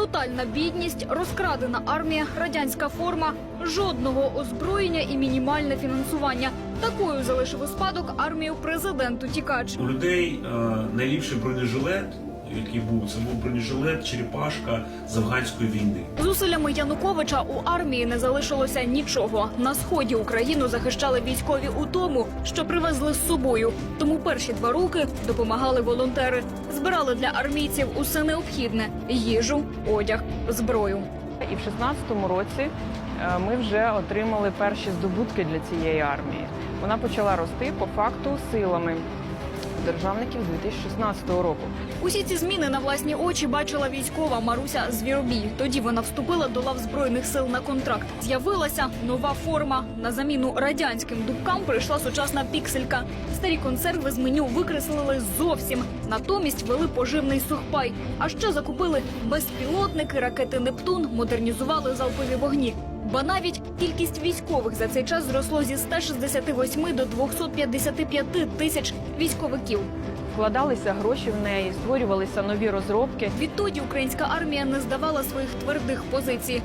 Тотальна бідність, розкрадена армія, радянська форма, жодного озброєння і мінімальне фінансування. Такою залишив у спадок армію президент утікач. У людей е, найліпший бронежилет, який був, це був бронежилет Черепашка з афганської війни. Зусиллями Януковича у армії не залишилося нічого. На сході Україну захищали військові у тому, що привезли з собою. Тому перші два роки допомагали волонтери, збирали для армійців усе необхідне: їжу, одяг, зброю. І в 16-му році е, ми вже отримали перші здобутки для цієї армії. Вона почала рости по факту силами державників 2016 року. Усі ці зміни на власні очі бачила військова Маруся Звіробій. Тоді вона вступила до лав збройних сил на контракт. З'явилася нова форма. На заміну радянським дубкам прийшла сучасна пікселька. Старі консерви з меню викреслили зовсім. Натомість вели поживний сухпай. А ще закупили безпілотники, ракети Нептун, модернізували залпові вогні. Ба навіть кількість військових за цей час зросло зі 168 до 255 тисяч військовиків. Вкладалися гроші в неї, створювалися нові розробки. Відтоді українська армія не здавала своїх твердих позицій.